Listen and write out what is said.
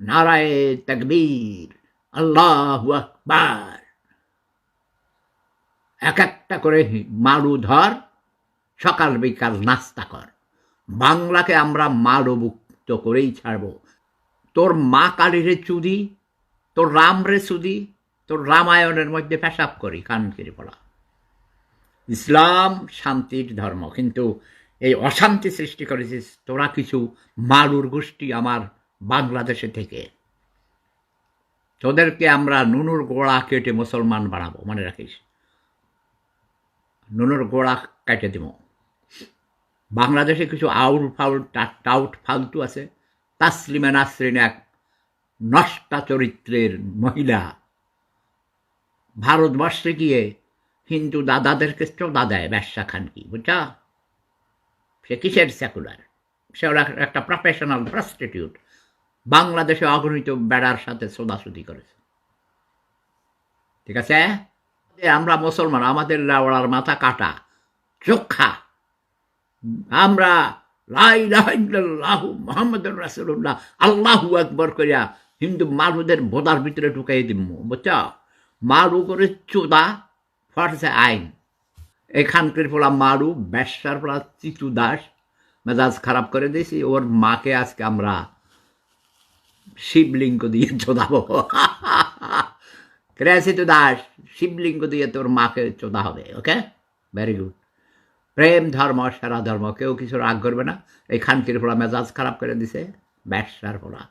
নারায় তকবীর, আল্লাহ আকবার। এক একটা করে মারু ধর, সকাল বিকাল নাস্তা কর। বাংলাকে আমরা মারুমুক্ত করেই ছাড়ব। তোর মা কালীরে চুদি, তোর রাম রে চুদি, তোর রামায়ণের মধ্যে পেশাব করি কানকিরি পড়া ইসলাম শান্তির ধর্ম, কিন্তু এই অশান্তি সৃষ্টি করেছিস, তোরা কিছু মালুর গোষ্ঠী আমার বাংলাদেশে থেকে। তোদেরকে আমরা নুনুর গোড়া কেটে মুসলমান বানাবো, মনে রাখিস? নুনুর গোড়া কেটে দিব। বাংলাদেশে কিছু আউল ফাউল টাউট ফালতু আছে। তাসলিমা নাসরিন এক নষ্টা চরিত্রের মহিলা। ভারতবর্ষে গিয়ে হিন্দু দাদাদেরকে চোদা দেয় ব্যবসা খান কি বুঝছা? সে কিসের সেকুলার? সে একটা প্রফেশনাল প্রস্টিটিউট বাংলাদেশে অগণিত বেড়ার সাথে সোদাসুদি করেছে। ঠিক আছে? আমরা মুসলমান, আমাদের লাউড়ার মাথা কাটা, চোখা। আমরা লাইলাহ মোহাম্মদ রাসুল্লাহ আল্লাহু আকবর করিয়া হিন্দু মানুষদের বোদার ভিতরে ঢুকাই দিব বুঝছ? মারু করে চোদা ফরসে আইন? এখানকার পোলা মারু, ব্যবসার পোলা চিতু দাস, মেজাজ খারাপ করে দিয়েছি, ওর মাকে আজকে আমরা শিবলিঙ্গ দিয়ে চোদাবো। তো দাস, শিবলিঙ্গ দিয়ে তোর মাকে চোদা হবে ওকে ভেরি গুড প্রেম, ধর্ম, সারা ধর্ম, কেউ কিছু রাগ করবে না। এই খানকির ফোড়া মেজাজ খারাপ করে দিছে ব্যবসার পোলা